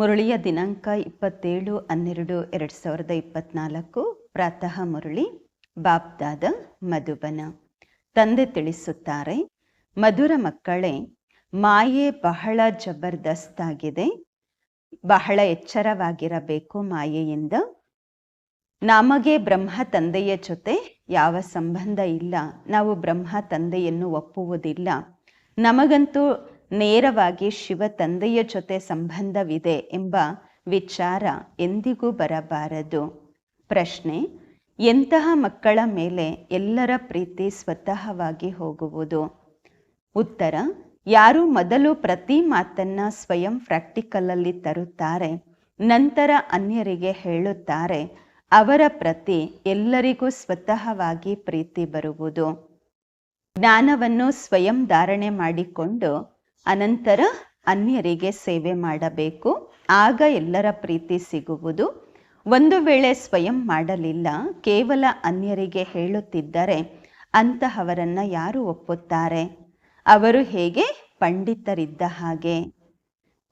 ಮುರಳಿಯ ದಿನಾಂಕ ಇಪ್ಪತ್ತೇಳು ಹನ್ನೆರಡು ಎರಡು ಸಾವಿರದ ಇಪ್ಪತ್ನಾಲ್ಕು. ಪ್ರಾತಃ ಮುರಳಿ ಬಾಬ್ದಾದ ಮಧುಬನ. ತಂದೆ ತಿಳಿಸುತ್ತಾರೆ, ಮಧುರ ಮಕ್ಕಳೇ, ಮಾಯೆ ಬಹಳ ಜಬರ್ದಸ್ತ್ ಆಗಿದೆ ಬಹಳ ಎಚ್ಚರವಾಗಿರಬೇಕು ಮಾಯೆಯಿಂದ. ನಮಗೆ ಬ್ರಹ್ಮ ತಂದೆಯ ಜೊತೆ ಯಾವ ಸಂಬಂಧ ಇಲ್ಲ. ನಾವು ಬ್ರಹ್ಮ ತಂದೆಯನ್ನು ಒಪ್ಪುವುದಿಲ್ಲ. ನಮಗಂತೂ ನೇರವಾಗಿ ಶಿವ ತಂದೆಯ ಜೊತೆ ಸಂಬಂಧವಿದೆ ಎಂಬ ವಿಚಾರ ಎಂದಿಗೂ ಬರಬಾರದು. ಪ್ರಶ್ನೆ, ಎಂತಹ ಮಕ್ಕಳ ಮೇಲೆ ಎಲ್ಲರ ಪ್ರೀತಿ ಸ್ವತಃವಾಗಿ ಹೋಗುವುದು? ಉತ್ತರ, ಯಾರು ಮೊದಲು ಪ್ರತಿ ಮಾತನ್ನ ಸ್ವಯಂ ಪ್ರಾಕ್ಟಿಕಲಲ್ಲಿ ತರುತ್ತಾರೆ, ನಂತರ ಅನ್ಯರಿಗೆ ಹೇಳುತ್ತಾರೆ, ಅವರ ಪ್ರತಿ ಎಲ್ಲರಿಗೂ ಸ್ವತಃವಾಗಿ ಪ್ರೀತಿ ಬರುವುದು. ಜ್ಞಾನವನ್ನು ಸ್ವಯಂ ಧಾರಣೆ ಮಾಡಿಕೊಂಡು ಅನಂತರ ಅನ್ಯರಿಗೆ ಸೇವೆ ಮಾಡಬೇಕು. ಆಗ ಎಲ್ಲರ ಪ್ರೀತಿ ಸಿಗುವುದು. ಒಂದು ವೇಳೆ ಸ್ವಯಂ ಮಾಡಲಿಲ್ಲ, ಕೇವಲ ಅನ್ಯರಿಗೆ ಹೇಳುತ್ತಿದ್ದರೆ ಅಂತಹವರನ್ನು ಯಾರು ಒಪ್ಪುತ್ತಾರೆ? ಅವರು ಹೇಗೆ? ಪಂಡಿತರಿದ್ದ ಹಾಗೆ.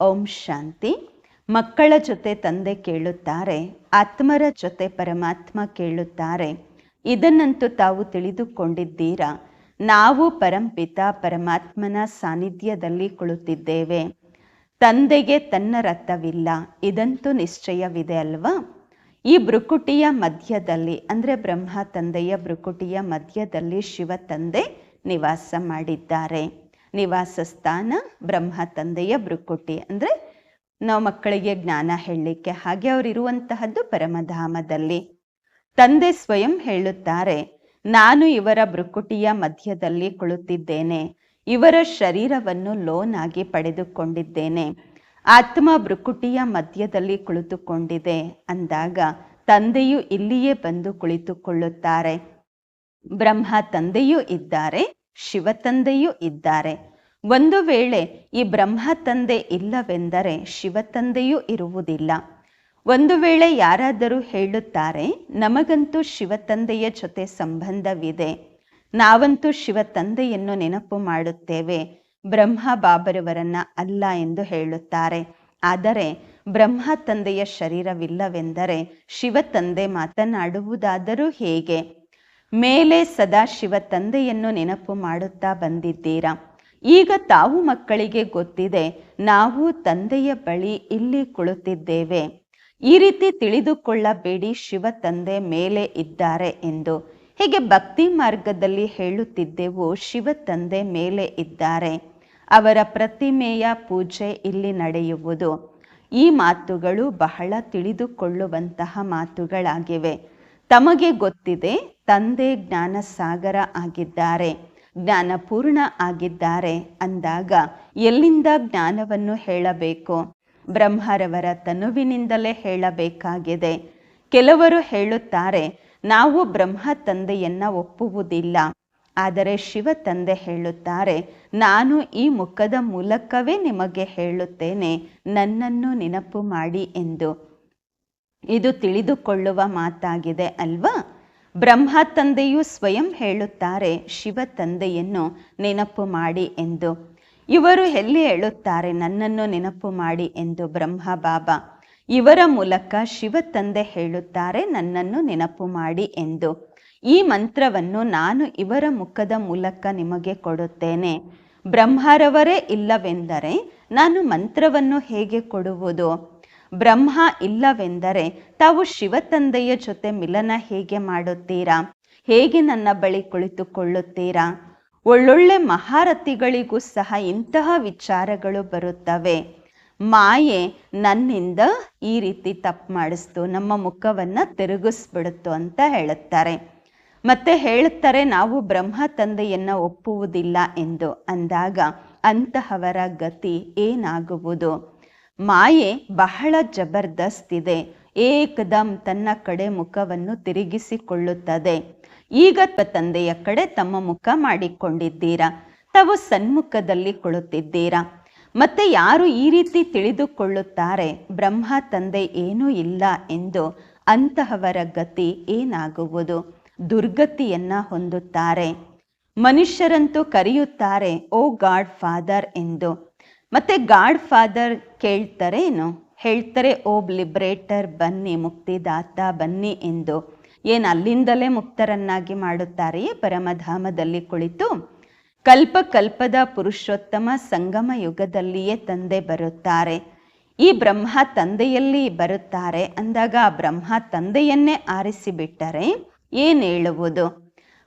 ಓಂ ಶಾಂತಿ. ಮಕ್ಕಳ ಜೊತೆ ತಂದೆ ಕೇಳುತ್ತಾರೆ, ಆತ್ಮರ ಜೊತೆ ಪರಮಾತ್ಮ ಕೇಳುತ್ತಾರೆ. ಇದನ್ನಂತೂ ತಾವು ತಿಳಿದುಕೊಂಡಿದ್ದೀರಾ? ನಾವು ಪರಂಪಿತ ಪರಮಾತ್ಮನ ಸಾನ್ನಿಧ್ಯದಲ್ಲಿ ಕುಳಿತಿದ್ದೇವೆ. ತಂದೆಗೆ ತನ್ನ ರಥವಿಲ್ಲ ಇದಂತೂ ನಿಶ್ಚಯವಿದೆ ಅಲ್ವಾ? ಈ ಭ್ರುಕುಟಿಯ ಮಧ್ಯದಲ್ಲಿ, ಅಂದರೆ ಬ್ರಹ್ಮ ತಂದೆಯ ಭ್ರುಕುಟಿಯ ಮಧ್ಯದಲ್ಲಿ ಶಿವ ತಂದೆ ನಿವಾಸ ಮಾಡಿದ್ದಾರೆ. ನಿವಾಸ ಸ್ಥಾನ ಬ್ರಹ್ಮ ತಂದೆಯ ಭ್ರುಕುಟಿ. ಅಂದರೆ ನಾವು ಮಕ್ಕಳಿಗೆ ಜ್ಞಾನ ಹೇಳಲಿಕ್ಕೆ ಹಾಗೆ ಅವರಿರುವಂತಹದ್ದು ಪರಮಧಾಮದಲ್ಲಿ. ತಂದೆ ಸ್ವಯಂ ಹೇಳುತ್ತಾರೆ ನಾನು ಇವರ ಭ್ರುಕುಟಿಯ ಮಧ್ಯದಲ್ಲಿ ಕುಳಿತಿದ್ದೇನೆ. ಇವರ ಶರೀರವನ್ನು ಲೋನ್ ಆಗಿ ಪಡೆದುಕೊಂಡಿದ್ದೇನೆ. ಆತ್ಮ ಭ್ರುಕುಟಿಯ ಮಧ್ಯದಲ್ಲಿ ಕುಳಿತುಕೊಂಡಿದೆ ಅಂದಾಗ ತಂದೆಯು ಇಲ್ಲಿಯೇ ಬಂದು ಕುಳಿತುಕೊಳ್ಳುತ್ತಾರೆ. ಬ್ರಹ್ಮ ತಂದೆಯೂ ಇದ್ದಾರೆ, ಶಿವ ತಂದೆಯೂ ಇದ್ದಾರೆ. ಒಂದು ವೇಳೆ ಈ ಬ್ರಹ್ಮ ತಂದೆ ಇಲ್ಲವೆಂದರೆ ಶಿವ ತಂದೆಯೂ ಇರುವುದಿಲ್ಲ. ಒಂದು ವೇಳೆ ಯಾರಾದರೂ ಹೇಳುತ್ತಾರೆ, ನಮಗಂತೂ ಶಿವ ತಂದೆಯ ಜೊತೆ ಸಂಬಂಧವಿದೆ. ನಾವಂತೂ ಶಿವ ತಂದೆಯನ್ನು ನೆನಪು ಮಾಡುತ್ತೇವೆ. ಬ್ರಹ್ಮ ಬಾಬರವರನ್ನ ಅಲ್ಲ ಎಂದು ಹೇಳುತ್ತಾರೆ. ಆದರೆ ಬ್ರಹ್ಮ ತಂದೆಯ ಶರೀರವಿಲ್ಲವೆಂದರೆ ಶಿವ ತಂದೆ ಮಾತನಾಡುವುದಾದರೂ ಹೇಗೆ? ಮೇಲೆ ಸದಾ ಶಿವ ತಂದೆಯನ್ನು ನೆನಪು ಮಾಡುತ್ತಾ ಬಂದಿದ್ದೀರಾ? ಈಗ ತಾವು ಮಕ್ಕಳಿಗೆ ಗೊತ್ತಿದೆ, ನಾವು ತಂದೆಯ ಬಳಿ ಇಲ್ಲಿ ಕುಳಿತಿದ್ದೇವೆ. ಈ ರೀತಿ ತಿಳಿದುಕೊಳ್ಳಬೇಡಿ ಶಿವ ತಂದೆ ಮೇಲೆ ಇದ್ದಾರೆ ಎಂದು. ಹೀಗೆ ಭಕ್ತಿ ಮಾರ್ಗದಲ್ಲಿ ಹೇಳುತ್ತಿದ್ದೆವು, ಶಿವ ತಂದೆ ಮೇಲೆ ಇದ್ದಾರೆ. ಅವರ ಪ್ರತಿಮೆಯ ಪೂಜೆ ಇಲ್ಲಿ ನಡೆಯುವುದು. ಈ ಮಾತುಗಳು ಬಹಳ ತಿಳಿದುಕೊಳ್ಳುವಂತಹ ಮಾತುಗಳಾಗಿವೆ. ತಮಗೆ ಗೊತ್ತಿದೆ, ತಂದೆ ಜ್ಞಾನ ಸಾಗರ ಆಗಿದ್ದಾರೆ, ಜ್ಞಾನಪೂರ್ಣ ಆಗಿದ್ದಾರೆ ಅಂದಾಗ ಎಲ್ಲಿಂದ ಜ್ಞಾನವನ್ನು ಹೇಳಬೇಕು? ಬ್ರಹ್ಮರವರ ತನುವಿನಿಂದಲೇ ಹೇಳಬೇಕಾಗಿದೆ. ಕೆಲವರು ಹೇಳುತ್ತಾರೆ, ನಾವು ಬ್ರಹ್ಮ ತಂದೆಯನ್ನ ಒಪ್ಪುವುದಿಲ್ಲ. ಆದರೆ ಶಿವ ತಂದೆ ಹೇಳುತ್ತಾರೆ, ನಾನು ಈ ಮುಖದ ಮೂಲಕವೇ ನಿಮಗೆ ಹೇಳುತ್ತೇನೆ, ನನ್ನನ್ನು ನೆನಪು ಮಾಡಿ ಎಂದು. ಇದು ತಿಳಿದುಕೊಳ್ಳುವ ಮಾತಾಗಿದೆ ಅಲ್ವಾ? ಬ್ರಹ್ಮ ತಂದೆಯು ಸ್ವಯಂ ಹೇಳುತ್ತಾರೆ, ಶಿವ ತಂದೆಯನ್ನು ನೆನಪು ಮಾಡಿ ಎಂದು. ಇವರು ಎಲ್ಲಿ ಹೇಳುತ್ತಾರೆ ನನ್ನನ್ನು ನೆನಪು ಮಾಡಿ ಎಂದು ಬ್ರಹ್ಮ ಬಾಬಾ ಇವರ ಮೂಲಕ ಶಿವ ತಂದೆ ಹೇಳುತ್ತಾರೆ, ನನ್ನನ್ನು ನೆನಪು ಮಾಡಿ ಎಂದು. ಈ ಮಂತ್ರವನ್ನು ನಾನು ಇವರ ಮುಖದ ಮೂಲಕ ನಿಮಗೆ ಕೊಡುತ್ತೇನೆ. ಬ್ರಹ್ಮರವರೇ ಇಲ್ಲವೆಂದರೆ ನಾನು ಮಂತ್ರವನ್ನು ಹೇಗೆ ಕೊಡುವುದು? ಬ್ರಹ್ಮ ಇಲ್ಲವೆಂದರೆ ತಾವು ಶಿವ ತಂದೆಯ ಜೊತೆ ಮಿಲನ ಹೇಗೆ ಮಾಡುತ್ತೀರಾ? ಹೇಗೆ ನನ್ನ ಬಳಿ ಕುಳಿತುಕೊಳ್ಳುತ್ತೀರಾ? ಒಳ್ಳೊಳ್ಳೆ ಮಹಾರಥಿಗಳಿಗೂ ಸಹ ಇಂತಹ ವಿಚಾರಗಳು ಬರುತ್ತವೆ. ಮಾಯೆ ನನ್ನಿಂದ ಈ ರೀತಿ ತಪ್ಪು ಮಾಡಿಸ್ತು, ನಮ್ಮ ಮುಖವನ್ನು ತಿರುಗಿಸ್ಬಿಡುತ್ತು ಅಂತ ಹೇಳುತ್ತಾರೆ. ಮತ್ತೆ ಹೇಳುತ್ತಾರೆ, ನಾವು ಬ್ರಹ್ಮ ತಂದೆಯನ್ನು ಒಪ್ಪುವುದಿಲ್ಲ ಎಂದು. ಅಂದಾಗ ಅಂತಹವರ ಗತಿ ಏನಾಗುವುದು? ಮಾಯೆ ಬಹಳ ಜಬರ್ದಸ್ತ್ ಇದೆ ಏಕದಂ ತನ್ನ ಕಡೆ ಮುಖವನ್ನು ತಿರುಗಿಸಿಕೊಳ್ಳುತ್ತದೆ. ಈಗ ತಂದೆಯ ಕಡೆ ತಮ್ಮ ಮುಖ ಮಾಡಿಕೊಂಡಿದ್ದೀರಾ? ತಾವು ಸನ್ಮುಖದಲ್ಲಿ ಕುಳಿತಿದ್ದೀರಾ? ಮತ್ತೆ ಯಾರು ಈ ರೀತಿ ತಿಳಿದುಕೊಳ್ಳುತ್ತಾರೆ? ಬ್ರಹ್ಮ ತಂದೆ ಏನೂ ಇಲ್ಲ ಎಂದು ಅಂತಹವರ ಗತಿ ಏನಾಗುವುದು? ದುರ್ಗತಿಯನ್ನ ಹೊಂದುತ್ತಾರೆ. ಮನುಷ್ಯರಂತೂ ಕರೆಯುತ್ತಾರೆ, ಓ ಗಾಡ್ ಫಾದರ್ ಎಂದು. ಮತ್ತೆ ಗಾಡ್ ಫಾದರ್ ಕೇಳ್ತಾರೆ ಏನು ಹೇಳ್ತಾರೆ, ಓ ಲಿಬ್ರೇಟರ್ ಬನ್ನಿ, ಮುಕ್ತಿದಾತ ಬನ್ನಿ ಎಂದು. ಏನು ಅಲ್ಲಿಂದಲೇ ಮುಕ್ತರನ್ನಾಗಿ ಮಾಡುತ್ತಾರೆಯೇ ಪರಮಧಾಮದಲ್ಲಿ ಕುಳಿತು ಕಲ್ಪ ಕಲ್ಪದ ಪುರುಷೋತ್ತಮ ಸಂಗಮ ಯುಗದಲ್ಲಿಯೇ ತಂದೆ ಬರುತ್ತಾರೆ. ಈ ಬ್ರಹ್ಮ ತಂದೆಯಲ್ಲಿ ಬರುತ್ತಾರೆ. ಅಂದಾಗ ಆ ಬ್ರಹ್ಮ ತಂದೆಯನ್ನೇ ಆರಿಸಿಬಿಟ್ಟರೆ ಏನು ಹೇಳುವುದು?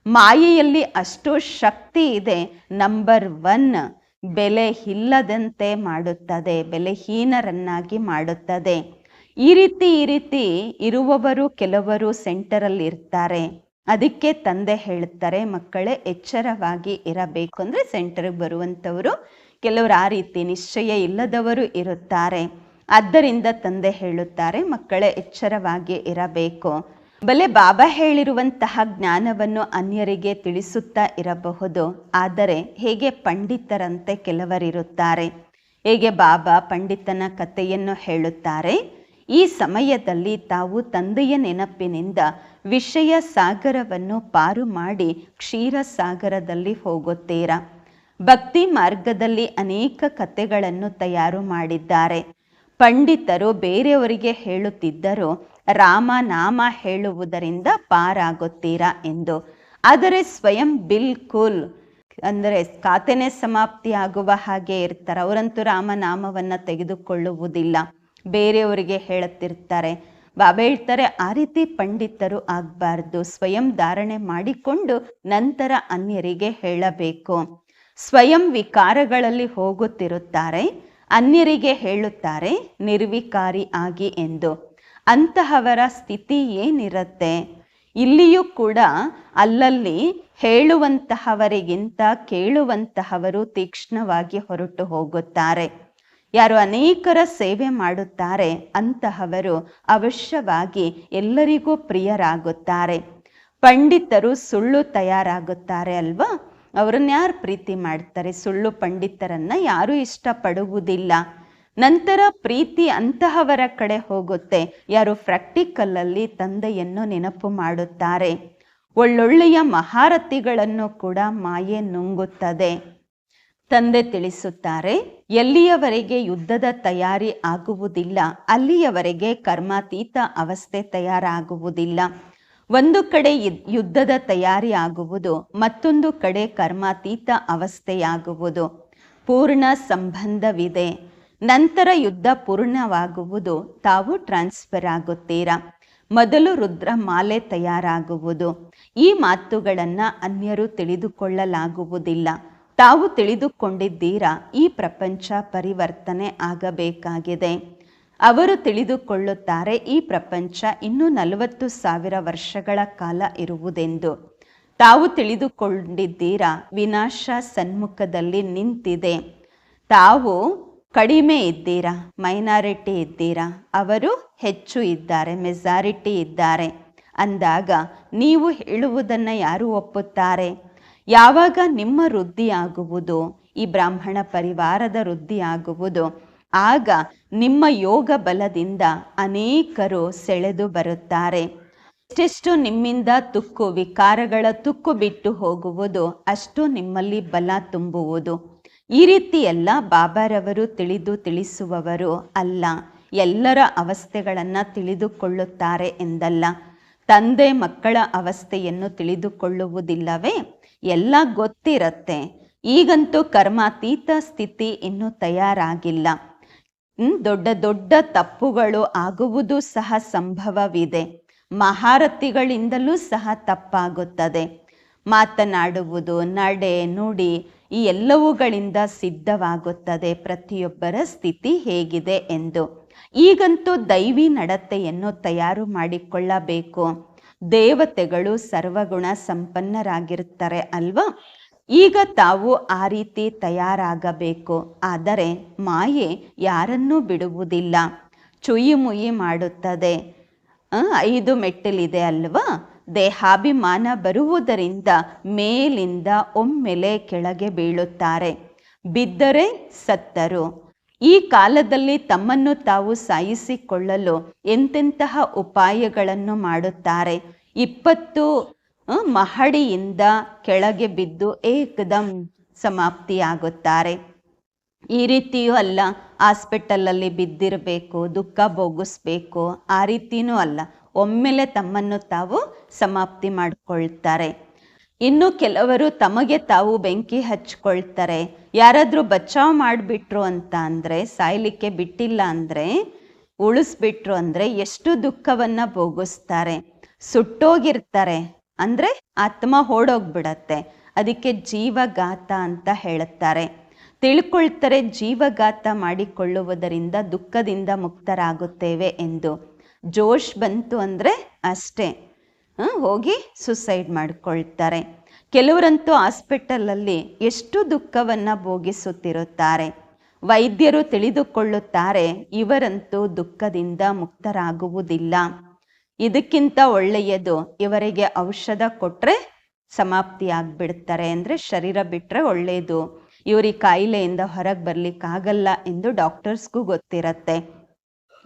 ಮಾಯೆಯಲ್ಲಿ ಅಷ್ಟು ಶಕ್ತಿ ಇದೆ. ನಂಬರ್ ಒನ್, ಬೆಲೆ ಇಲ್ಲದಂತೆ ಮಾಡುತ್ತದೆ, ಬೆಲೆಹೀನರನ್ನಾಗಿ ಮಾಡುತ್ತದೆ. ಈ ರೀತಿ ಈ ರೀತಿ ಇರುವವರು ಕೆಲವರು ಸೆಂಟರಲ್ಲಿ ಇರ್ತಾರೆ ಅದಕ್ಕೆ ತಂದೆ ಹೇಳುತ್ತಾರೆ, ಮಕ್ಕಳೇ ಎಚ್ಚರವಾಗಿ ಇರಬೇಕು ಅಂದರೆ ಸೆಂಟರ್ಗೆ ಬರುವಂಥವರು ಕೆಲವರು ಆ ರೀತಿ ನಿಶ್ಚಯ ಇಲ್ಲದವರು ಇರುತ್ತಾರೆ. ಆದ್ದರಿಂದ ತಂದೆ ಹೇಳುತ್ತಾರೆ, ಮಕ್ಕಳೇ ಎಚ್ಚರವಾಗಿ ಇರಬೇಕು. ಬಲೆ ಬಾಬಾ ಹೇಳಿರುವಂತಹ ಜ್ಞಾನವನ್ನು ಅನ್ಯರಿಗೆ ತಿಳಿಸುತ್ತಾ ಇರಬಹುದು. ಆದರೆ ಹೇಗೆ ಪಂಡಿತರಂತೆ ಕೆಲವರಿರುತ್ತಾರೆ? ಹೇಗೆ ಬಾಬಾ ಪಂಡಿತನ ಕಥೆಯನ್ನು ಹೇಳುತ್ತಾರೆ? ಈ ಸಮಯದಲ್ಲಿ ತಾವು ತಂದೆಯ ನೆನಪಿನಿಂದ ವಿಷಯ ಸಾಗರವನ್ನು ಪಾರು ಮಾಡಿ ಕ್ಷೀರ ಸಾಗರದಲ್ಲಿ ಹೋಗುತ್ತೀರಾ? ಭಕ್ತಿ ಮಾರ್ಗದಲ್ಲಿ ಅನೇಕ ಕಥೆಗಳನ್ನು ತಯಾರು ಮಾಡಿದ್ದಾರೆ. ಪಂಡಿತರು ಬೇರೆಯವರಿಗೆ ಹೇಳುತ್ತಿದ್ದರು ರಾಮ ನಾಮ ಹೇಳುವುದರಿಂದ ಪಾರಾಗುತ್ತೀರಾ ಎಂದು. ಆದರೆ ಸ್ವಯಂ ಬಿಲ್ಕುಲ್ ಅಂದರೆ ಖಾತೆನೇ ಸಮಾಪ್ತಿ ಆಗುವ ಹಾಗೆ ಇರ್ತಾರೆ. ಅವರಂತೂ ರಾಮನಾಮವನ್ನು ತೆಗೆದುಕೊಳ್ಳುವುದಿಲ್ಲ. ಬೇರೆಯವರಿಗೆ ಹೇಳುತ್ತಿರ್ತಾರೆ. ಬಾಬಾ ಹೇಳ್ತಾರೆ, ಆ ರೀತಿ ಪಂಡಿತರು ಆಗಬಾರ್ದು. ಸ್ವಯಂ ಧಾರಣೆ ಮಾಡಿಕೊಂಡು ನಂತರ ಅನ್ಯರಿಗೆ ಹೇಳಬೇಕು. ಸ್ವಯಂ ವಿಕಾರಗಳಲ್ಲಿ ಹೋಗುತ್ತಿರುತ್ತಾರೆ, ಅನ್ಯರಿಗೆ ಹೇಳುತ್ತಾರೆ, ನಿರ್ವಿಕಾರಿ ಆಗಿ ಎಂದು. ಅಂತಹವರ ಸ್ಥಿತಿ ಏನಿರುತ್ತೆ? ಇಲ್ಲಿಯೂ ಕೂಡ ಅಲ್ಲಲ್ಲಿ ಹೇಳುವಂತಹವರಿಗಿಂತ ಕೇಳುವಂತಹವರು ತೀಕ್ಷ್ಣವಾಗಿ ಹೊರಟು ಹೋಗುತ್ತಾರೆ. ಯಾರು ಅನೇಕರ ಸೇವೆ ಮಾಡುತ್ತಾರೆ, ಅಂತಹವರು ಅವಶ್ಯವಾಗಿ ಎಲ್ಲರಿಗೂ ಪ್ರಿಯರಾಗುತ್ತಾರೆ. ಪಂಡಿತರು ಸುಳ್ಳು ತಯಾರಾಗುತ್ತಾರೆ ಅಲ್ವಾ? ಅವರನ್ನ ಯಾರು ಪ್ರೀತಿ ಮಾಡ್ತಾರೆ? ಸುಳ್ಳು ಪಂಡಿತರನ್ನ ಯಾರು ಇಷ್ಟಪಡುವುದಿಲ್ಲ. ನಂತರ ಪ್ರೀತಿ ಅಂತಹವರ ಕಡೆ ಹೋಗುತ್ತೆ. ಯಾರು ಪ್ರಾಕ್ಟಿಕಲಲ್ಲಿ ತಂದೆಯನ್ನು ನೆನಪು ಮಾಡುತ್ತಾರೆ. ಒಳ್ಳೊಳ್ಳೆಯ ಮಹಾರಥಿಗಳನ್ನು ಕೂಡ ಮಾಯೆ ನುಂಗುತ್ತದೆ. ತಂದೆ ತಿಳಿಸುತ್ತಾರೆ, ಎಲ್ಲಿಯವರೆಗೆ ಯುದ್ಧದ ತಯಾರಿ ಆಗುವುದಿಲ್ಲ, ಅಲ್ಲಿಯವರೆಗೆ ಕರ್ಮಾತೀತ ಅವಸ್ಥೆ ತಯಾರಾಗುವುದಿಲ್ಲ. ಒಂದು ಕಡೆ ಯುದ್ಧದ ತಯಾರಿ ಆಗುವುದು, ಮತ್ತೊಂದು ಕಡೆ ಕರ್ಮಾತೀತ ಅವಸ್ಥೆಯಾಗುವುದು. ಪೂರ್ಣ ಸಂಬಂಧವಿದೆ. ನಂತರ ಯುದ್ಧ ಪೂರ್ಣವಾಗುವುದು, ತಾವು ಟ್ರಾನ್ಸ್ಫರ್ ಆಗುತ್ತೀರಾ? ಮೊದಲು ರುದ್ರ ಮಾಲೆ ತಯಾರಾಗುವುದು. ಈ ಮಾತುಗಳನ್ನು ಅನ್ಯರು ತಿಳಿದುಕೊಳ್ಳಲಾಗುವುದಿಲ್ಲ. ತಾವು ತಿಳಿದುಕೊಂಡಿದ್ದೀರಾ? ಈ ಪ್ರಪಂಚ ಪರಿವರ್ತನೆ ಆಗಬೇಕಾಗಿದೆ. ಅವರು ತಿಳಿದುಕೊಳ್ಳುತ್ತಾರೆ, ಈ ಪ್ರಪಂಚ ಇನ್ನೂ ನಲವತ್ತು ಸಾವಿರ ವರ್ಷಗಳ ಕಾಲ ಇರುವುದೆಂದು. ತಾವು ತಿಳಿದುಕೊಂಡಿದ್ದೀರಾ? ವಿನಾಶ ಸನ್ಮುಖದಲ್ಲಿ ನಿಂತಿದೆ. ತಾವು ಕಡಿಮೆ ಇದ್ದೀರಾ? ಮೈನಾರಿಟಿ ಇದ್ದೀರಾ? ಅವರು ಹೆಚ್ಚು ಇದ್ದಾರೆ, ಮೆಜಾರಿಟಿ ಇದ್ದಾರೆ. ಅಂದಾಗ ನೀವು ಹೇಳುವುದನ್ನು ಯಾರು ಒಪ್ಪುತ್ತಾರೆ? ಯಾವಾಗ ನಿಮ್ಮ ವೃದ್ಧಿಯಾಗುವುದು? ಈ ಬ್ರಾಹ್ಮಣ ಪರಿವಾರದ ವೃದ್ಧಿಯಾಗುವುದು. ಆಗ ನಿಮ್ಮ ಯೋಗ ಬಲದಿಂದ ಅನೇಕರು ಸೆಳೆದು ಬರುತ್ತಾರೆ. ಎಷ್ಟೆಷ್ಟು ನಿಮ್ಮಿಂದ ತುಕ್ಕು ವಿಕಾರಗಳ ತುಕ್ಕು ಬಿಟ್ಟು ಹೋಗುವುದು, ಅಷ್ಟು ನಿಮ್ಮಲ್ಲಿ ಬಲ ತುಂಬುವುದು. ಈ ರೀತಿ ಎಲ್ಲ ಬಾಬಾರವರು ತಿಳಿದು ತಿಳಿಸುವವರು ಅಲ್ಲ. ಎಲ್ಲರ ಅವಸ್ಥೆಗಳನ್ನು ತಿಳಿದುಕೊಳ್ಳುತ್ತಾರೆ ಎಂದಲ್ಲ. ತಂದೆ ಮಕ್ಕಳ ಅವಸ್ಥೆಯನ್ನು ತಿಳಿದುಕೊಳ್ಳುವುದಿಲ್ಲವೇ? ಎಲ್ಲ ಗೊತ್ತಿರತ್ತೆ. ಈಗಂತೂ ಕರ್ಮಾತೀತ ಸ್ಥಿತಿ ಇನ್ನೂ ತಯಾರಾಗಿಲ್ಲ. ದೊಡ್ಡ ದೊಡ್ಡ ತಪ್ಪುಗಳು ಆಗುವುದು ಸಹ ಸಂಭವವಿದೆ. ಮಹಾರಥಿಗಳಿಂದಲೂ ಸಹ ತಪ್ಪಾಗುತ್ತದೆ. ಮಾತನಾಡುವುದು, ನಡೆ, ನುಡಿ ಈ ಎಲ್ಲವುಗಳಿಂದ ಸಿದ್ಧವಾಗುತ್ತದೆ. ಪ್ರತಿಯೊಬ್ಬರ ಸ್ಥಿತಿ ಹೇಗಿದೆ ಎಂದು. ಈಗಂತೂ ದೈವಿ ನಡತೆಯನ್ನು ತಯಾರು ಮಾಡಿಕೊಳ್ಳಬೇಕು. ದೇವತೆಗಳು ಸರ್ವಗುಣ ಸಂಪನ್ನರಾಗಿರ್ತಾರೆ ಅಲ್ವಾ? ಈಗ ತಾವು ಆ ರೀತಿ ತಯಾರಾಗಬೇಕು. ಆದರೆ ಮಾಯೆ ಯಾರನ್ನೂ ಬಿಡುವುದಿಲ್ಲ. ಚುಯಿ ಮುಯಿ ಮಾಡುತ್ತದೆ. ಐದು ಮೆಟ್ಟಿಲಿದೆ ಅಲ್ವಾ? ದೇಹಾಭಿಮಾನ ಬರುವುದರಿಂದ ಮೇಲಿಂದ ಒಮ್ಮೆಲೆ ಕೆಳಗೆ ಬೀಳುತ್ತಾರೆ. ಬಿದ್ದರೆ ಸತ್ತರು. ಈ ಕಾಲದಲ್ಲಿ ತಮ್ಮನ್ನು ತಾವು ಸಾಯಿಸಿಕೊಳ್ಳಲು ಎಂತೆಂತಹ ಉಪಾಯಗಳನ್ನು ಮಾಡುತ್ತಾರೆ? ಇಪ್ಪತ್ತು ಮಹಡಿಯಿಂದ ಕೆಳಗೆ ಬಿದ್ದು ಏಕದಂ ಸಮಾಪ್ತಿಯಾಗುತ್ತಾರೆ. ಈ ರೀತಿಯೂ ಅಲ್ಲ, ಹಾಸ್ಪಿಟಲಲ್ಲಿ ಬಿದ್ದಿರಬೇಕು, ದುಃಖ ಭೋಗಿಸ್ಬೇಕು, ಆ ರೀತಿಯೂ ಅಲ್ಲ. ಒಮ್ಮೆಲೆ ತಮ್ಮನ್ನು ತಾವು ಸಮಾಪ್ತಿ ಮಾಡಿಕೊಳ್ತಾರೆ. ಇನ್ನು ಕೆಲವರು ತಮಗೆ ತಾವು ಬೆಂಕಿ ಹಚ್ಕೊಳ್ತಾರೆ. ಯಾರಾದರೂ ಬಚಾವ್ ಮಾಡಿಬಿಟ್ರು ಅಂತ ಅಂದರೆ, ಸಾಯ್ಲಿಕ್ಕೆ ಬಿಟ್ಟಿಲ್ಲ ಅಂದರೆ, ಉಳಿಸ್ಬಿಟ್ರು ಅಂದರೆ ಎಷ್ಟು ದುಃಖವನ್ನು ಭೋಗಿಸ್ತಾರೆ. ಸುಟ್ಟೋಗಿರ್ತಾರೆ ಅಂದರೆ ಆತ್ಮ ಓಡೋಗ್ಬಿಡತ್ತೆ. ಅದಕ್ಕೆ ಜೀವಘಾತ ಅಂತ ಹೇಳುತ್ತಾರೆ. ತಿಳ್ಕೊಳ್ತಾರೆ ಜೀವಘಾತ ಮಾಡಿಕೊಳ್ಳುವುದರಿಂದ ದುಃಖದಿಂದ ಮುಕ್ತರಾಗುತ್ತೇವೆ ಎಂದು. ಜೋಶ್ ಬಂತು ಅಂದರೆ ಅಷ್ಟೇ. ಹೋಗಿ ಸುಸೈಡ್ ಮಾಡಿಕೊಳ್ತಾರೆ. ಕೆಲವರಂತೂ ಹಾಸ್ಪಿಟಲಲ್ಲಿ ಎಷ್ಟು ದುಃಖವನ್ನು ಭೋಗಿಸುತ್ತಿರುತ್ತಾರೆ. ವೈದ್ಯರು ತಿಳಿದುಕೊಳ್ಳುತ್ತಾರೆ, ಇವರಂತೂ ದುಃಖದಿಂದ ಮುಕ್ತರಾಗುವುದಿಲ್ಲ. ಇದಕ್ಕಿಂತ ಒಳ್ಳೆಯದು ಇವರಿಗೆ ಔಷಧ ಕೊಟ್ಟರೆ ಸಮಾಪ್ತಿ ಆಗಿಬಿಡ್ತಾರೆ ಅಂದರೆ ಶರೀರ ಬಿಟ್ಟರೆ ಒಳ್ಳೆಯದು ಇವರಿಗೆ ಕಾಯಿಲೆಯಿಂದ ಹೊರಗೆ ಬರಲಿಕ್ಕಾಗಲ್ಲ ಎಂದು ಡಾಕ್ಟರ್ಸ್ಗೂ ಗೊತ್ತಿರತ್ತೆ.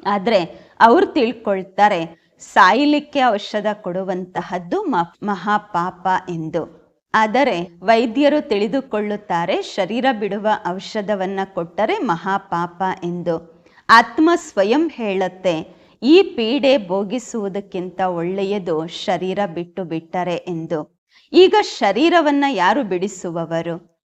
ಆದರೆ ಅವ್ರು ತಿಳ್ಕೊಳ್ತಾರೆ ಸಾಯಲಿಕ್ಕೆ ಔಷಧ ಕೊಡುವಂತಹದ್ದು ಮಹಾಪಾಪ ಎಂದು. ಆದರೆ ವೈದ್ಯರು ತಿಳಿದುಕೊಳ್ಳುತ್ತಾರೆ, ಶರೀರ ಬಿಡುವ ಔಷಧವನ್ನ ಕೊಟ್ಟರೆ ಮಹಾಪಾಪ ಎಂದು. ಆತ್ಮ ಸ್ವಯಂ ಹೇಳುತ್ತೆ, ಈ ಪೀಡೆ ಭೋಗಿಸುವುದಕ್ಕಿಂತ ಒಳ್ಳೆಯದು ಶರೀರ ಬಿಟ್ಟು ಬಿಟ್ಟರೆ ಎಂದು. ಈಗ ಶರೀರವನ್ನ ಯಾರು ಬಿಡಿಸುವವರು?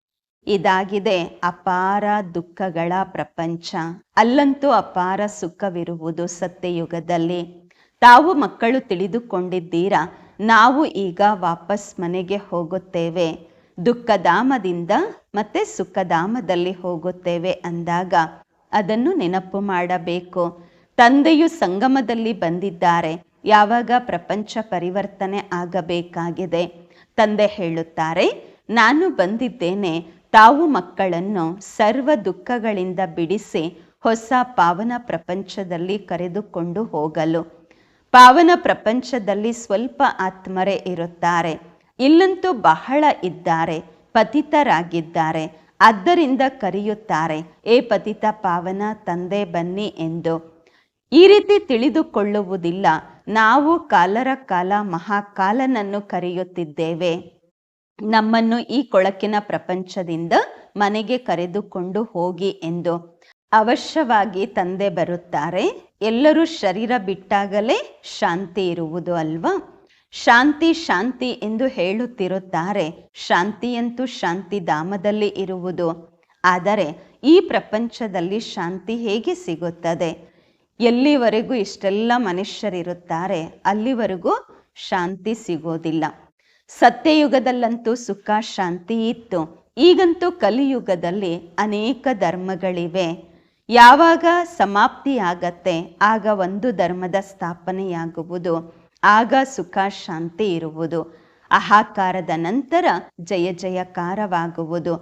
ಇದಾಗಿದೆ ಅಪಾರ ದುಃಖಗಳ ಪ್ರಪಂಚ. ಅಲ್ಲಂತೂ ಅಪಾರ ಸುಖವಿರುವುದು ಸತ್ಯಯುಗದಲ್ಲಿ. ತಾವು ಮಕ್ಕಳು ತಿಳಿದುಕೊಂಡಿದ್ದೀರಾ? ನಾವು ಈಗ ವಾಪಸ್ ಮನೆಗೆ ಹೋಗುತ್ತೇವೆ. ದುಃಖಧಾಮದಿಂದ ಮತ್ತೆ ಸುಖಧಾಮದಲ್ಲಿ ಹೋಗುತ್ತೇವೆ ಅಂದಾಗ ಅದನ್ನು ನೆನಪು ಮಾಡಬೇಕು. ತಂದೆಯು ಸಂಗಮದಲ್ಲಿ ಬಂದಿದ್ದಾರೆ. ಯಾವಾಗ ಪ್ರಪಂಚ ಪರಿವರ್ತನೆ ಆಗಬೇಕಾಗಿದೆ? ತಂದೆ ಹೇಳುತ್ತಾರೆ, ನಾನು ಬಂದಿದ್ದೇನೆ. ತಾವು ಮಕ್ಕಳನ್ನು ಸರ್ವ ದುಃಖಗಳಿಂದ ಬಿಡಿಸಿ ಹೊಸ ಪಾವನ ಪ್ರಪಂಚದಲ್ಲಿ ಕರೆದುಕೊಂಡು ಹೋಗಲು. ಪಾವನ ಪ್ರಪಂಚದಲ್ಲಿ ಸ್ವಲ್ಪ ಆತ್ಮರೇ ಇರುತ್ತಾರೆ. ಇಲ್ಲಂತೂ ಬಹಳ ಇದ್ದಾರೆ, ಪತಿತರಾಗಿದ್ದಾರೆ, ಆದ್ದರಿಂದ ಕರೆಯುತ್ತಾರೆ, ಏ ಪತಿತ ಪಾವನ, ತಂದೆ ಬನ್ನಿ ಎಂದು. ಈ ರೀತಿ ತಿಳಿದುಕೊಳ್ಳುವುದಿಲ್ಲ. ನಾವು ಕಾಲರ ಕಾಲ ಮಹಾಕಾಲನನ್ನು ಕರೆಯುತ್ತಿದ್ದೇವೆ. ನಮ್ಮನ್ನು ಈ ಕೊಳಕಿನ ಪ್ರಪಂಚದಿಂದ ಮನೆಗೆ ಕರೆದುಕೊಂಡು ಹೋಗಿ ಎಂದು. ಅವಶ್ಯವಾಗಿ ತಂದೆ ಬರುತ್ತಾರೆ ಎಲ್ಲರೂ ಶರೀರ ಬಿಟ್ಟಾಗಲೇ ಶಾಂತಿ ಇರುವುದು ಅಲ್ವಾ? ಶಾಂತಿ ಶಾಂತಿ ಎಂದು ಹೇಳುತ್ತಿರುತ್ತಾರೆ. ಶಾಂತಿಯಂತೂ ಶಾಂತಿ ಧಾಮದಲ್ಲಿ ಇರುವುದು. ಆದರೆ ಈ ಪ್ರಪಂಚದಲ್ಲಿ ಶಾಂತಿ ಹೇಗೆ ಸಿಗುತ್ತದೆ? ಎಲ್ಲಿವರೆಗೂ ಇಷ್ಟೆಲ್ಲ ಮನುಷ್ಯರಿರುತ್ತಾರೆ, ಅಲ್ಲಿವರೆಗೂ ಶಾಂತಿ ಸಿಗೋದಿಲ್ಲ. ಸತ್ಯಯುಗದಲ್ಲಂತೂ ಸುಖ, ಶಾಂತಿ ಇತ್ತು. ಈಗಂತೂ ಕಲಿಯುಗದಲ್ಲಿ ಅನೇಕ ಧರ್ಮಗಳಿವೆ. ಯಾವಾಗ ಸಮಾಪ್ತಿ ಆಗತ್ತೆ ಆಗ ಒಂದು ಧರ್ಮದ ಸ್ಥಾಪನೆಯಾಗುವುದು, ಆಗ ಸುಖ ಶಾಂತಿ ಇರುವುದು, ಅಹಾಕಾರದ ನಂತರ ಜಯ ಜಯಕಾರವಾಗುವುದು.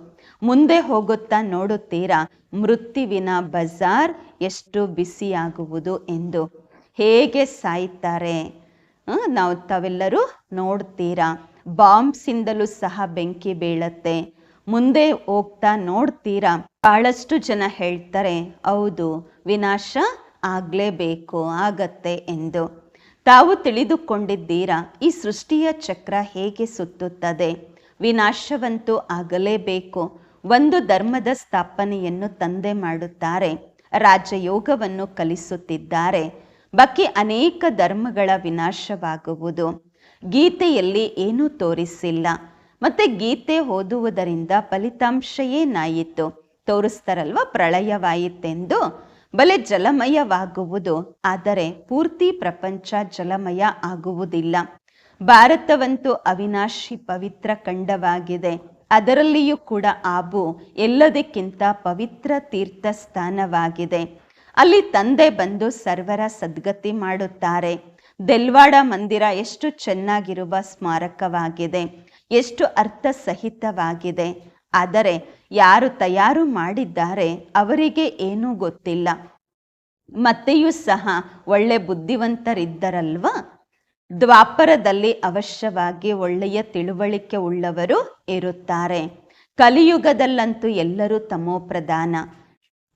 ಮುಂದೆ ಹೋಗುತ್ತಾ ನೋಡುತ್ತೀರಾ, ಮೃತ್ಯುವಿನ ಬಜಾರ್ ಎಷ್ಟು ಬಿಸಿಯಾಗುವುದು ಎಂದು. ಹೇಗೆ ಸಾಯ್ತಾರೆ? ನಾವು ತಾವೆಲ್ಲರೂ ನೋಡ್ತೀರಾ, ಬಾಂಬ್ಸಿಂದಲೂ ಸಹ ಬೆಂಕಿ ಬೀಳತ್ತೆ. ಮುಂದೆ ಹೋಗ್ತಾ ನೋಡ್ತೀರಾ? ಬಹಳಷ್ಟು ಜನ ಹೇಳ್ತಾರೆ, ಹೌದು, ವಿನಾಶ ಆಗ್ಲೇಬೇಕು, ಆಗತ್ತೆ ಎಂದು. ತಾವು ತಿಳಿದುಕೊಂಡಿದ್ದೀರಾ, ಈ ಸೃಷ್ಟಿಯ ಚಕ್ರ ಹೇಗೆ ಸುತ್ತುತ್ತದೆ? ವಿನಾಶವಂತೂ ಆಗಲೇಬೇಕು. ಒಂದು ಧರ್ಮದ ಸ್ಥಾಪನೆಯನ್ನು ತಂದೆ ಮಾಡುತ್ತಾರೆ, ರಾಜಯೋಗವನ್ನು ಕಲಿಸುತ್ತಿದ್ದಾರೆ. ಬಾಕಿ ಅನೇಕ ಧರ್ಮಗಳ ವಿನಾಶವಾಗುವುದು. ಗೀತೆಯಲ್ಲಿ ಏನೂ ತೋರಿಸಿಲ್ಲ. ಮತ್ತೆ ಗೀತೆ ಓದುವುದರಿಂದ ಫಲಿತಾಂಶ ಏನಾಯಿತು ತೋರಿಸ್ತಾರಲ್ವ ಪ್ರಳಯವಾಯಿತೆಂದು? ಬಲೆ ಜಲಮಯವಾಗುವುದು, ಆದರೆ ಪೂರ್ತಿ ಪ್ರಪಂಚ ಜಲಮಯ ಆಗುವುದಿಲ್ಲ. ಭಾರತವಂತೂ ಅವಿನಾಶಿ ಪವಿತ್ರ ಖಂಡವಾಗಿದೆ. ಅದರಲ್ಲಿಯೂ ಕೂಡ ಆಬು ಎಲ್ಲದಕ್ಕಿಂತ ಪವಿತ್ರ ತೀರ್ಥ ಸ್ಥಾನವಾಗಿದೆ ಅಲ್ಲಿ ತಂದೆ ಬಂದು ಸರ್ವರ ಸದ್ಗತಿ ಮಾಡುತ್ತಾರೆ. ದೆಲ್ವಾಡ ಮಂದಿರ ಎಷ್ಟು ಚೆನ್ನಾಗಿರುವ ಸ್ಮಾರಕವಾಗಿದೆ. ಎಷ್ಟು ಅರ್ಥ ಸಹಿತವಾಗಿದೆ ಆದರೆ ಯಾರು ತಯಾರು ಮಾಡಿದ್ದಾರೆ ಅವರಿಗೆ ಏನೂ ಗೊತ್ತಿಲ್ಲ. ಮತ್ತೆಯೂ ಸಹ ಒಳ್ಳೆ ಬುದ್ಧಿವಂತರಿದ್ದರಲ್ವಾ? ದ್ವಾಪರದಲ್ಲಿ ಅವಶ್ಯವಾಗಿ ಒಳ್ಳೆಯ ತಿಳುವಳಿಕೆ ಉಳ್ಳವರು ಇರುತ್ತಾರೆ. ಕಲಿಯುಗದಲ್ಲಂತೂ ಎಲ್ಲರೂ ತಮೋಪ್ರಧಾನ.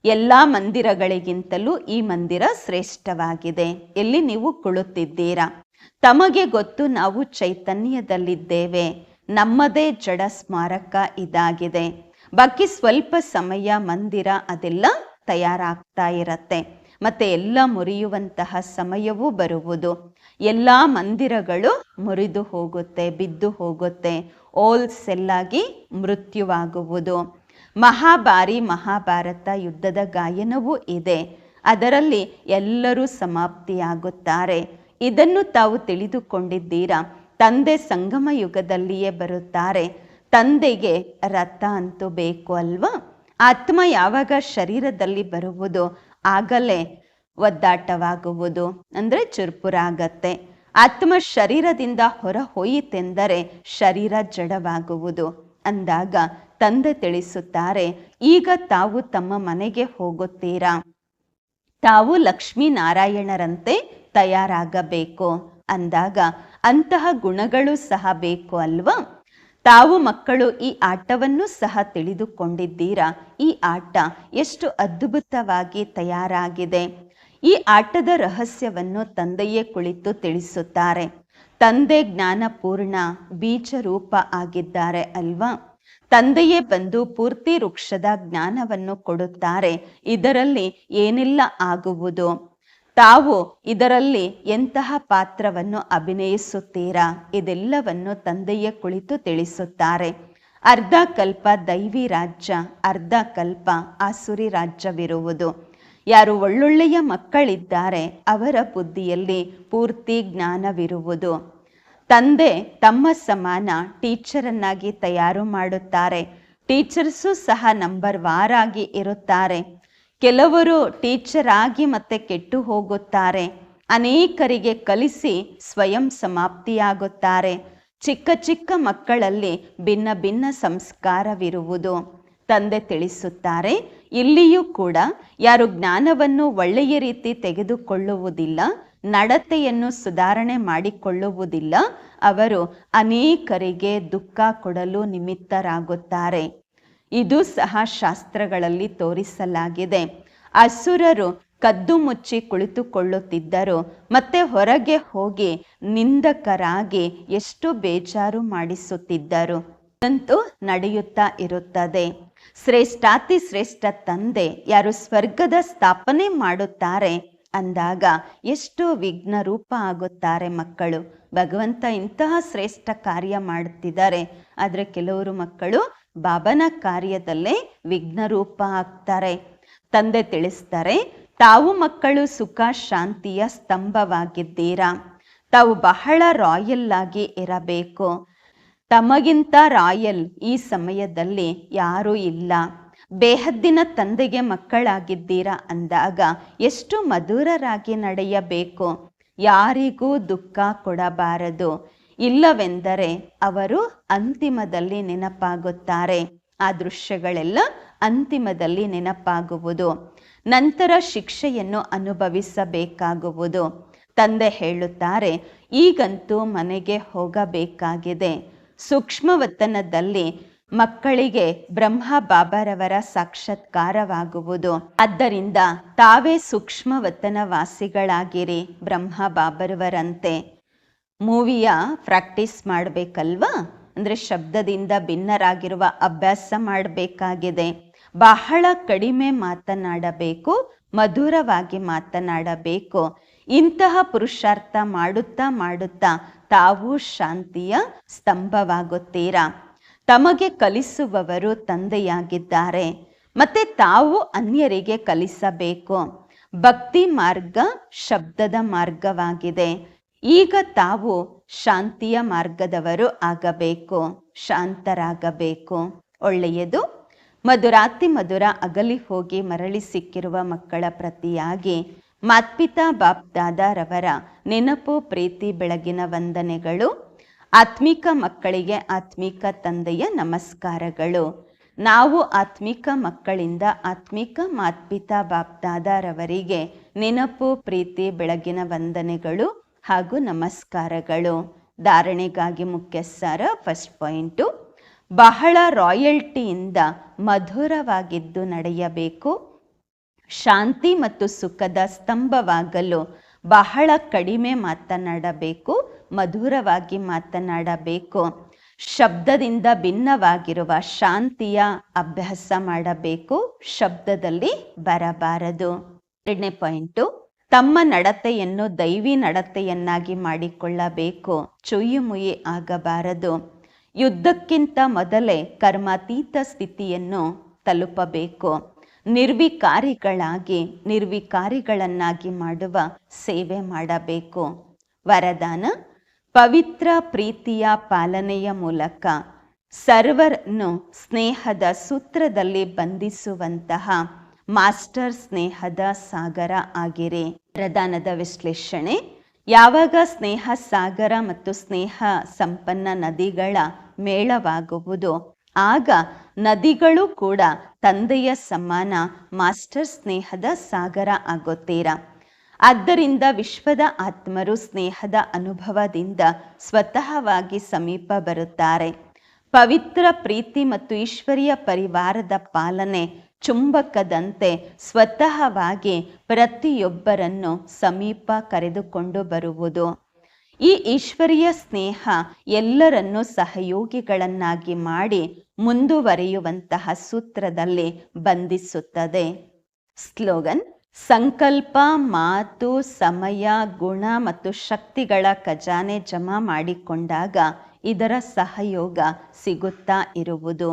ಎಲ್ಲ ಮಂದಿರಗಳಿಗಿಂತಲೂ ಈ ಮಂದಿರ ಶ್ರೇಷ್ಠವಾಗಿದೆ. ಎಲ್ಲಿ ನೀವು ಕುಳಿತಿದ್ದೀರಾ? ತಮಗೆ ಗೊತ್ತು ನಾವು ಚೈತನ್ಯದಲ್ಲಿದ್ದೇವೆ. ನಮ್ಮದೇ ಜಡ ಸ್ಮಾರಕ ಇದಾಗಿದೆ. ಬಾಕಿ ಸ್ವಲ್ಪ ಸಮಯ ಮಂದಿರ ಅದೆಲ್ಲ ತಯಾರಾಗ್ತಾ ಇರತ್ತೆ. ಮತ್ತೆ ಎಲ್ಲ ಮುರಿಯುವಂತಹ ಸಮಯವೂ ಬರುವುದು. ಎಲ್ಲ ಮಂದಿರಗಳು ಮುರಿದು ಹೋಗುತ್ತೆ, ಬಿದ್ದು ಹೋಗುತ್ತೆ. ಓಲ್ಸೆಲ್ಲಾಗಿ ಮೃತ್ಯುವಾಗುವುದು. ಮಹಾಭಾರಿ ಮಹಾಭಾರತ ಯುದ್ಧದ ಗಾಯನವೂ ಇದೆ. ಅದರಲ್ಲಿ ಎಲ್ಲರೂ ಸಮಾಪ್ತಿಯಾಗುತ್ತಾರೆ. ಇದನ್ನು ತಾವು ತಿಳಿದುಕೊಂಡಿದ್ದೀರಾ? ತಂದೆ ಸಂಗಮ ಯುಗದಲ್ಲಿಯೇ ಬರುತ್ತಾರೆ. ತಂದೆಗೆ ರಥ ಅಂತೂ ಬೇಕು ಅಲ್ವಾ? ಆತ್ಮ ಯಾವಾಗ ಶರೀರದಲ್ಲಿ ಬರುವುದು? ಆಗಲೇ ಒದ್ದಾಟವಾಗುವುದು. ಅಂದರೆ ಚುರುಪುರ ಆಗತ್ತೆ ಆತ್ಮ ಶರೀರದಿಂದ ಹೊರ ಹೋಯಿತೆಂದರೆ ಶರೀರ ಜಡವಾಗುವುದು. ಅಂದಾಗ ತಂದೆ ತಿಳಿಸುತ್ತಾರೆ, ಈಗ ತಾವು ತಮ್ಮ ಮನೆಗೆ ಹೋಗುತ್ತೀರಾ? ತಾವು ಲಕ್ಷ್ಮೀನಾರಾಯಣರಂತೆ ತಯಾರಾಗಬೇಕು. ಅಂದಾಗ ಅಂತಹ ಗುಣಗಳು ಸಹ ಬೇಕು ಅಲ್ವಾ? ತಾವು ಮಕ್ಕಳು ಈ ಆಟವನ್ನು ಸಹ ತಿಳಿದುಕೊಂಡಿದ್ದೀರಾ? ಈ ಆಟ ಎಷ್ಟು ಅದ್ಭುತವಾಗಿ ತಯಾರಾಗಿದೆ. ಈ ಆಟದ ರಹಸ್ಯವನ್ನು ತಂದೆಯೇ ಕುಳಿತು ತಿಳಿಸುತ್ತಾರೆ. ತಂದೆ ಜ್ಞಾನಪೂರ್ಣ ಬೀಜ ರೂಪ ಆಗಿದ್ದಾರೆ ಅಲ್ವಾ? ತಂದೆಯೇ ಬಂದು ಪೂರ್ತಿ ವೃಕ್ಷದ ಜ್ಞಾನವನ್ನು ಕೊಡುತ್ತಾರೆ. ಇದರಲ್ಲಿ ಏನೆಲ್ಲ ಆಗುವುದು? ತಾವು ಇದರಲ್ಲಿ ಎಂತಹ ಪಾತ್ರವನ್ನು ಅಭಿನಯಿಸುತ್ತೀರಾ? ಇದೆಲ್ಲವನ್ನು ತಂದೆಯ ಕುಳಿತು ತಿಳಿಸುತ್ತಾರೆ. ಅರ್ಧ ಕಲ್ಪ ದೈವಿ ರಾಜ್ಯ, ಅರ್ಧ ಕಲ್ಪ ಆಸುರಿ ರಾಜ್ಯವಿರುವುದು. ಯಾರು ಒಳ್ಳೊಳ್ಳೆಯ ಮಕ್ಕಳಿದ್ದಾರೆ, ಅವರ ಬುದ್ಧಿಯಲ್ಲಿ ಪೂರ್ತಿ ಜ್ಞಾನವಿರುವುದು. ತಂದೆ ತಮ್ಮ ಸಮಾನ ಟೀಚರನ್ನಾಗಿ ತಯಾರು ಮಾಡುತ್ತಾರೆ. ಟೀಚರ್ಸು ಸಹ ನಂಬರ್ ವಾರಾಗಿ ಇರುತ್ತಾರೆ. ಕೆಲವರು ಟೀಚರ್ ಆಗಿ ಮತ್ತೆ ಕೆಟ್ಟು ಹೋಗುತ್ತಾರೆ. ಅನೇಕರಿಗೆ ಕಲಿಸಿ ಸ್ವಯಂ ಸಮಾಪ್ತಿಯಾಗುತ್ತಾರೆ. ಚಿಕ್ಕ ಚಿಕ್ಕ ಮಕ್ಕಳಲ್ಲಿ ಭಿನ್ನ ಭಿನ್ನ ಸಂಸ್ಕಾರವಿರುವುದು. ತಂದೆ ತಿಳಿಸುತ್ತಾರೆ, ಇಲ್ಲಿಯೂ ಕೂಡ ಯಾರು ಜ್ಞಾನವನ್ನು ಒಳ್ಳೆಯ ರೀತಿ ತೆಗೆದುಕೊಳ್ಳುವುದಿಲ್ಲ, ನಡತೆಯನ್ನು ಸುಧಾರಣೆ ಮಾಡಿಕೊಳ್ಳುವುದಿಲ್ಲ, ಅವರು ಅನೇಕರಿಗೆ ದುಃಖ ಕೊಡಲು ನಿಮಿತ್ತರಾಗುತ್ತಾರೆ. ಇದು ಸಹ ಶಾಸ್ತ್ರಗಳಲ್ಲಿ ತೋರಿಸಲಾಗಿದೆ. ಅಸುರರು ಕದ್ದು ಮುಚ್ಚಿ ಕುಳಿತುಕೊಳ್ಳುತ್ತಿದ್ದರು. ಮತ್ತೆ ಹೊರಗೆ ಹೋಗಿ ನಿಂದಕರಾಗಿ ಎಷ್ಟು ಬೇಜಾರು ಮಾಡಿಸುತ್ತಿದ್ದರು. ಅಂತೂ ನಡೆಯುತ್ತಾ ಇರುತ್ತದೆ. ಶ್ರೇಷ್ಠಾತಿ ಶ್ರೇಷ್ಠ ತಂದೆ, ಯಾರು ಸ್ವರ್ಗದ ಸ್ಥಾಪನೆ ಮಾಡುತ್ತಾರೆ ಅಂದಾಗ ಎಷ್ಟು ವಿಘ್ನ ರೂಪ ಆಗುತ್ತಾರೆ ಮಕ್ಕಳು. ಭಗವಂತ ಇಂತಹ ಶ್ರೇಷ್ಠ ಕಾರ್ಯ ಮಾಡುತ್ತಿದ್ದಾರೆ. ಆದರೆ ಕೆಲವರು ಮಕ್ಕಳು ಬಾಬನ ಕಾರ್ಯದಲ್ಲೇ ವಿಘ್ನ ರೂಪ ಆಗ್ತಾರೆ ತಂದೆ ತಿಳಿಸ್ತಾರೆ, ತಾವು ಮಕ್ಕಳು ಸುಖ, ಶಾಂತಿಯ ಸ್ತಂಭವಾಗಿದ್ದೀರಾ. ತಾವು ಬಹಳ ರಾಯಲ್ ಆಗಿ ಇರಬೇಕು. ತಮಗಿಂತ ರಾಯಲ್ ಈ ಸಮಯದಲ್ಲಿ ಯಾರೂ ಇಲ್ಲ. ಬೇಹದ್ದಿನ ತಂದೆಗೆ ಮಕ್ಕಳಾಗಿದ್ದೀರಾ ಅಂದಾಗ ಎಷ್ಟು ಮಧುರರಾಗಿ ನಡೆಯಬೇಕು. ಯಾರಿಗೂ ದುಃಖ ಕೊಡಬಾರದು. ಇಲ್ಲವೆಂದರೆ ಅವರು ಅಂತಿಮದಲ್ಲಿ ನೆನಪಾಗುತ್ತಾರೆ. ಆ ದೃಶ್ಯಗಳೆಲ್ಲ ಅಂತಿಮದಲ್ಲಿ ನೆನಪಾಗುವುದು. ನಂತರ ಶಿಕ್ಷೆಯನ್ನು ಅನುಭವಿಸಬೇಕಾಗುವುದು. ತಂದೆ ಹೇಳುತ್ತಾರೆ, ಈಗಂತೂ ಮನೆಗೆ ಹೋಗಬೇಕಾಗಿದೆ. ಸೂಕ್ಷ್ಮವತನದಲ್ಲಿ ಮಕ್ಕಳಿಗೆ ಬ್ರಹ್ಮ ಬಾಬಾರವರ ಸಾಕ್ಷಾತ್ಕಾರವಾಗುವುದು. ಆದ್ದರಿಂದ ತಾವೇ ಸೂಕ್ಷ್ಮವತನ ವಾಸಿಗಳಾಗಿರಿ ಬ್ರಹ್ಮ ಬಾಬರವರಂತೆ ಮೂವಿಯ ಪ್ರಾಕ್ಟೀಸ್ ಮಾಡಬೇಕಲ್ವಾ? ಅಂದರೆ ಶಬ್ದದಿಂದ ಭಿನ್ನರಾಗಿರುವ ಅಭ್ಯಾಸ ಮಾಡಬೇಕಾಗಿದೆ. ಬಹಳ ಕಡಿಮೆ ಮಾತನಾಡಬೇಕು, ಮಧುರವಾಗಿ ಮಾತನಾಡಬೇಕು. ಇಂತಹ ಪುರುಷಾರ್ಥ ಮಾಡುತ್ತಾ ಮಾಡುತ್ತಾ ತಾವು ಶಾಂತಿಯ ಸ್ತಂಭವಾಗುತ್ತೀರಾ? ತಮಗೆ ಕಲಿಸುವವರು ತಂದೆಯಾಗಿದ್ದಾರೆ. ಮತ್ತೆ ತಾವು ಅನ್ಯರಿಗೆ ಕಲಿಸಬೇಕು. ಭಕ್ತಿ ಮಾರ್ಗ ಶಬ್ದದ ಮಾರ್ಗವಾಗಿದೆ. ಈಗ ತಾವು ಶಾಂತಿಯ ಮಾರ್ಗದವರು ಆಗಬೇಕು, ಶಾಂತರಾಗಬೇಕು. ಒಳ್ಳೆಯದು. ಮಧುರಾತಿ ಮಧುರ ಅಗಲಿ ಹೋಗಿ ಮರಳಿ ಸಿಕ್ಕಿರುವ ಮಕ್ಕಳ ಪ್ರತಿಯಾಗಿ ಮಾತ್ಪಿತಾ ಬಾಪ್ದಾದಾರವರ ನೆನಪು, ಪ್ರೀತಿ, ಬೆಳಗಿನ ವಂದನೆಗಳು, ಆತ್ಮಿಕ ಮಕ್ಕಳಿಗೆ ಆತ್ಮಿಕ ತಂದೆಯ ನಮಸ್ಕಾರಗಳು. ನಾವು ಆತ್ಮಿಕ ಮಕ್ಕಳಿಂದ ಆತ್ಮಿಕ ಮಾತ್ಪಿತಾ ಬಾಪ್ದಾದಾರವರಿಗೆ ನೆನಪು, ಪ್ರೀತಿ, ಬೆಳಗಿನ ವಂದನೆಗಳು ಹಾಗೂ ನಮಸ್ಕಾರಗಳು. ಧಾರಣೆಗಾಗಿ ಮುಖ್ಯ ಸಾರ ಫಸ್ಟ್ ಪಾಯಿಂಟು ಬಹಳ ರಾಯಲ್ಟಿಯಿಂದ ಮಧುರವಾಗಿದ್ದು ನಡೆಯಬೇಕು. ಶಾಂತಿ ಮತ್ತು ಸುಖದ ಸ್ತಂಭವಾಗಲು ಬಹಳ ಕಡಿಮೆ ಮಾತನಾಡಬೇಕು, ಮಧುರವಾಗಿ ಮಾತನಾಡಬೇಕು. ಶಬ್ದದಿಂದ ಭಿನ್ನವಾಗಿರುವ ಶಾಂತಿಯ ಅಭ್ಯಾಸ ಮಾಡಬೇಕು, ಶಬ್ದದಲ್ಲಿ ಬರಬಾರದು. ಎರಡನೇ ಪಾಯಿಂಟು ತಮ್ಮ ನಡತೆಯನ್ನು ದೈವಿ ನಡತೆಯನ್ನಾಗಿ ಮಾಡಿಕೊಳ್ಳಬೇಕು. ಚುಯ್ಯುಮುಯಿ ಆಗಬಾರದು. ಯುದ್ಧಕ್ಕಿಂತ ಮೊದಲೇ ಕರ್ಮಾತೀತ ಸ್ಥಿತಿಯನ್ನು ತಲುಪಬೇಕು. ನಿರ್ವಿಕಾರಿಗಳಾಗಿ, ನಿರ್ವಿಕಾರಿಗಳನ್ನಾಗಿ ಮಾಡುವ ಸೇವೆ ಮಾಡಬೇಕು. ವರದಾನ, ಪವಿತ್ರ ಪ್ರೀತಿಯ ಪಾಲನೆಯ ಮೂಲಕ ಸರ್ವರನ್ನು ಸ್ನೇಹದ ಸೂತ್ರದಲ್ಲಿ ಬಂಧಿಸುವಂತಹ ಮಾಸ್ಟರ್ ಸ್ನೇಹದ ಸಾಗರ ಆಗಿರಿ. ವರದಾನದ ವಿಶ್ಲೇಷಣೆ, ಯಾವಾಗ ಸ್ನೇಹ ಸಾಗರ ಮತ್ತು ಸ್ನೇಹ ಸಂಪನ್ನ ನದಿಗಳ ಮೇಳವಾಗುವುದು, ಆಗ ನದಿಗಳು ಕೂಡ ತಂದೆಯ ಸಮಾನ ಮಾಸ್ಟರ್ ಸ್ನೇಹದ ಸಾಗರ ಆಗುತ್ತೀರಾ? ಆದ್ದರಿಂದ ವಿಶ್ವದ ಆತ್ಮರು ಸ್ನೇಹದ ಅನುಭವದಿಂದ ಸ್ವತಃವಾಗಿ ಸಮೀಪ ಬರುತ್ತಾರೆ. ಪವಿತ್ರ ಪ್ರೀತಿ ಮತ್ತು ಈಶ್ವರಿಯ ಪರಿವಾರದ ಪಾಲನೆ ಚುಂಬಕದಂತೆ ಸ್ವತಃವಾಗಿ ಪ್ರತಿಯೊಬ್ಬರನ್ನು ಸಮೀಪ ಕರೆದುಕೊಂಡು ಬರುವುದು. ಈ ಈಶ್ವರೀಯ ಸ್ನೇಹ ಎಲ್ಲರನ್ನೂ ಸಹಯೋಗಿಗಳನ್ನಾಗಿ ಮಾಡಿ ಮುಂದುವರಿಯುವಂತಹ ಸೂತ್ರದಲ್ಲಿ ಬಂಧಿಸುತ್ತದೆ. ಸ್ಲೋಗನ್, ಸಂಕಲ್ಪ, ಮಾತು, ಸಮಯ, ಗುಣ ಮತ್ತು ಶಕ್ತಿಗಳ ಖಜಾನೆ ಜಮಾ ಮಾಡಿಕೊಂಡಾಗ ಇದರ ಸಹಯೋಗ ಸಿಗುತ್ತಾ ಇರುವುದು.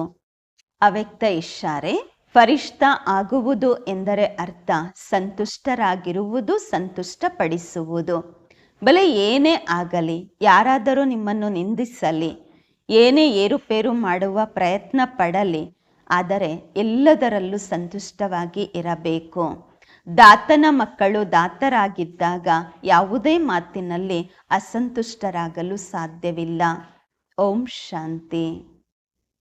ಅವ್ಯಕ್ತ ಇಶಾರೆ ಫರಿಷ್ಠ ಆಗುವುದು ಎಂದರೆ ಅರ್ಥ, ಸಂತುಷ್ಟರಾಗಿರುವುದು, ಸಂತುಷ್ಟಪಡಿಸುವುದು. ಬಲೆ ಏನೇ ಆಗಲಿ, ಯಾರಾದರೂ ನಿಮ್ಮನ್ನು ನಿಂದಿಸಲಿ, ಏನೇ ಏರುಪೇರು ಮಾಡುವ ಪ್ರಯತ್ನ ಪಡಲಿ, ಆದರೆ ಎಲ್ಲದರಲ್ಲೂ ಸಂತುಷ್ಟವಾಗಿ ಇರಬೇಕು. ದಾತನ ಮಕ್ಕಳು ದಾತರಾಗಿದ್ದಾಗ ಯಾವುದೇ ಮಾತಿನಲ್ಲಿ ಅಸಂತುಷ್ಟರಾಗಲು ಸಾಧ್ಯವಿಲ್ಲ. ಓಂ ಶಾಂತಿ.